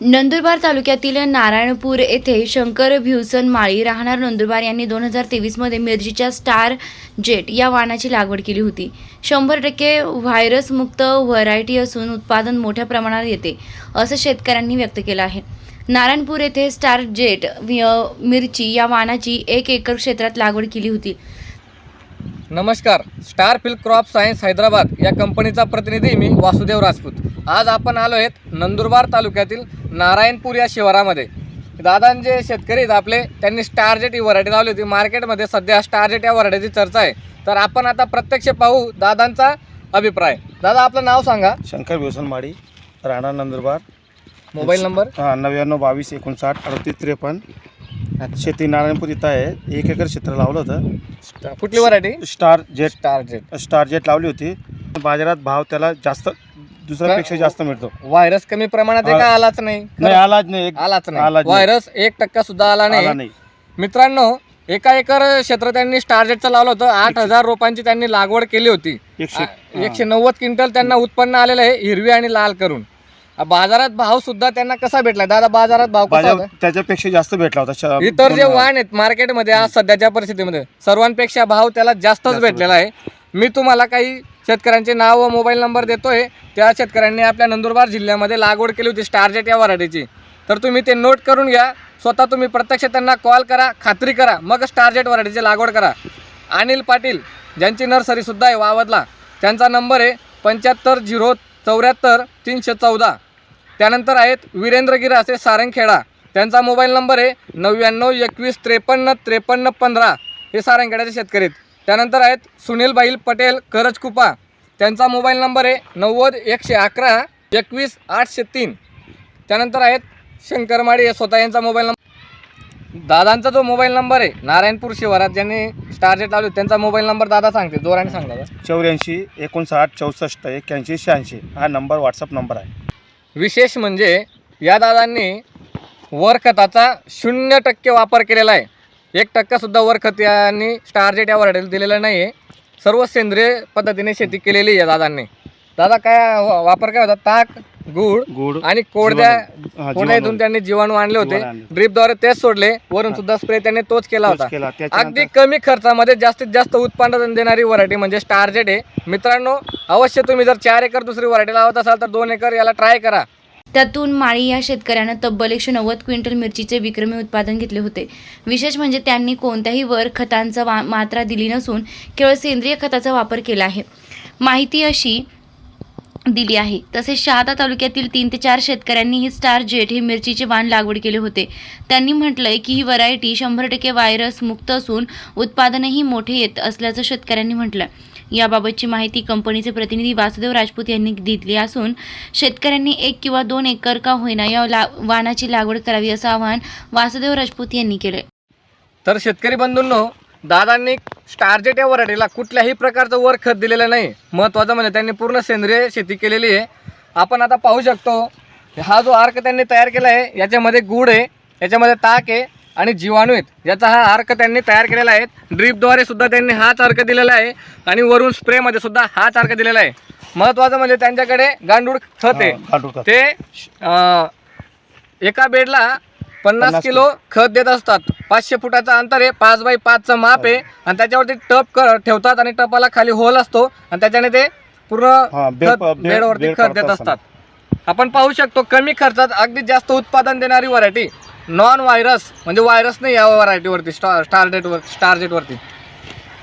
नंदुरबार तालुक्यातील नारायणपूर येथे शंकर भिवसन माळी राहणार नंदुरबार यांनी दोन हजार तेवीसमध्ये मिरचीच्या स्टार जेट या वाणाची लागवड केली होती. शंभर टक्के व्हायरसमुक्त व्हरायटी असून उत्पादन मोठ्या प्रमाणात येते असं शेतकऱ्यांनी व्यक्त केलं आहे. नारायणपूर येथे स्टार जेट वि- मिरची या वाणाची एक एकर क्षेत्रात लागवड केली होती. नमस्कार. Star field crop science Hyderabad या कंपनीचा प्रतिनिधी मी वासुदेव राजपूत. आज आपण आलो आहेत नंदुरबार तालुक्यातील नारायणपूर या शिवारामध्ये. दादांचे शेतकरी आहेत आपले त्यांनी स्टारजेट ही व्हरायटी लावली होती. मार्केटमध्ये सध्या स्टारजेट या व्हरायटीची चर्चा आहे. तर आपण आता प्रत्यक्ष पाहू दादांचा अभिप्राय. दादा आपलं नाव सांगा. शंकर व्यवसनमाडी राणा नंदुरबार. Mobile number? हा नव्याण्णव बावीस एकोणसाठ अडतीस त्रेपन्न. शेती नारायणपूर इथं आहे. एक एकर क्षेत्र लावलं होतं. कुठली variety star jet. Star jet star jet लावली होती. बाजारात भाव त्याला जास्त दुसऱ्यापेक्षा जास्त मिळतो. व्हायरस कमी प्रमाणात आहे का आलाच नाही. नाही आलाच नाही. एक आलाच नाही. आलाच नाही. व्हायरस एक टक्का सुद्धा आला आला नाही. नाही मित्रांनो एका एकर क्षेत्र त्यांनी स्टारजेटचं लावलं होतं. आठ हजार रोपांची त्यांनी लागवड केली होती. एकशे आ- एकशे नव्वद क्विंटल त्यांना उत्पन्न आलेलं आहे हिरवी आणि लाल करून. आ, बाजारात भाव सुद्धा त्यांना कसा भेटला? दादा बाजारात भाव कसा बाजार होता? त्याच्यापेक्षा जास्त भेटला होता. श- इतर जे पूर्ण- वाहन आहेत मार्केटमध्ये आज सध्याच्या परिस्थितीमध्ये सर्वांपेक्षा भाव त्याला जास्तच जास्त भेटलेला आहे. मी तुम्हाला काही शेतकऱ्यांचे नाव व मोबाईल नंबर देतोय. त्या शेतकऱ्यांनी आपल्या नंदुरबार जिल्ह्यामध्ये लागवड केली होती स्टारजेट या वराठीची तर तुम्ही ते नोट करून घ्या. स्वतः तुम्ही प्रत्यक्ष त्यांना कॉल करा खात्री करा मग स्टारजेट वराठीची लागवड करा. अनिल पाटील ज्यांची नर्सरीसुद्धा आहे वावदला त्यांचा नंबर आहे पंच्याहत्तर झिरो चौऱ्याहत्तर तीनशे चौदा. त्यानंतर आहेत वीरेंद्र गिरासे सारंगखेडा त्यांचा मोबाईल नंबर आहे नव्याण्णव एकवीस त्रेपन्न त्रेपन्न पंधरा. हे सारंगखेड्याचे शेतकरी आहेत. त्यानंतर आहेत सुनील बाईल पटेल करजकुपा त्यांचा मोबाईल नंबर आहे नव्वद एकशे अकरा एकवीस आठशे तीन. त्यानंतर आहेत शंकरमाडी हे स्वतः यांचा मोबाईल नंबर. दादांचा जो मोबाईल नंबर आहे नारायणपूर शिवारात ज्यांनी स्टारजेट लावले त्यांचा मोबाईल नंबर दादा सांगते जोराने सांग दादा चौऱ्याऐंशी एकोणसाठ चौसष्ट एक्क्याऐंशी शहाऐंशी हा नंबर व्हॉट्सअप नंबर आहे. विशेष म्हणजे या दादांनी वरखताचा शून्य टक्के वापर केलेला आहे. एक टक्कासुद्धा वरखत यांनी स्टारजेट या व्हरायटीला दिलेलं नाही आहे सर्व सेंद्रिय पद्धतीने शेती केलेली आहे दादांनी. दादा काय वापर काय होता? ताक गुळ गुड आणि हा, कोरड्यातून जीवाणू. त्यांनी जीवाणू आणले होते. ड्रीपद्वारे तेच सोडले. वरून सुद्धा स्प्रे त्यांनी तोच केला होता. अगदी कमी खर्चामध्ये जास्तीत जास्त उत्पादन देणारी व्हरायटी म्हणजे स्टारजेट आहे. मित्रांनो अवश्य तुम्ही जर चार एकर दुसरी व्हरायटी लावत असाल तर दोन एकर याला ट्राय करा. त्यातून माळी या शेतकऱ्यानं तब्बल एकशे नव्वद क्विंटल मिरचीचे विक्रमी उत्पादन घेतले होते. विशेष म्हणजे त्यांनी कोणत्याही वर खतांचा वा मात्रा दिली नसून केवळ सेंद्रिय खताचा वापर केला आहे. माहिती अशी दिली आहे. तसेच शहादा तालुक्यातील तीन ते चार शेतकऱ्यांनी ही स्टार जेट हे मिरचीचे वाण लागवड केले होते. त्यांनी म्हटलंय की ही व्हरायटी शंभर टक्के व्हायरस मुक्त असून उत्पादनही मोठे येत असल्याचं शेतकऱ्यांनी म्हटलं याबाबतची माहिती कंपनीचे प्रतिनिधी वासुदेव राजपूत यांनी दिली असून शेतकऱ्यांनी एक किंवा दोन एकर का होईना या ला वाणाची लागवड करावी असं आवाहन वासुदेव राजपूत यांनी केलं तर शेतकरी बंधूंनो दादांनी स्टारजेट या व्हरायटीला कुठल्याही प्रकारचं वर खत दिलेलं नाही. महत्त्वाचं म्हणजे त्यांनी पूर्ण सेंद्रिय शेती केलेली आहे. आपण आता पाहू शकतो हा जो अर्क त्यांनी तयार केला आहे याच्यामध्ये गुड आहे याच्यामध्ये ताक आहे आणि जीवाणू आहेत. याचा हा अर्क त्यांनी तयार केलेला आहे. ड्रीपद्वारे सुद्धा त्यांनी हाच अर्क दिलेला आहे आणि वरून स्प्रेमध्ये सुद्धा हाच अर्क दिलेला आहे. महत्त्वाचं म्हणजे त्यांच्याकडे गांडूळ खत आहे. ते अं, एका बेडला पन्नास 50 किलो खत देत असतात. पाचशे फुटाचं अंतर आहे पाच बाय पाचचं माप आहे. आणि त्याच्यावरती टप ठेवतात आणि टपाला खाली होल असतो. आणि त्याच्याने ते पूर्ण हा, बेड- खत बेड- बेडवरती बेड खत देत करत असतात. आपण पाहू शकतो कमी खर्चात अगदी जास्त उत्पादन देणारी व्हरायटी नॉन व्हायरस म्हणजे व्हायरस नाही या व्हरायटीवरती स्टार स्टारजेटवर स्टारजेटवरती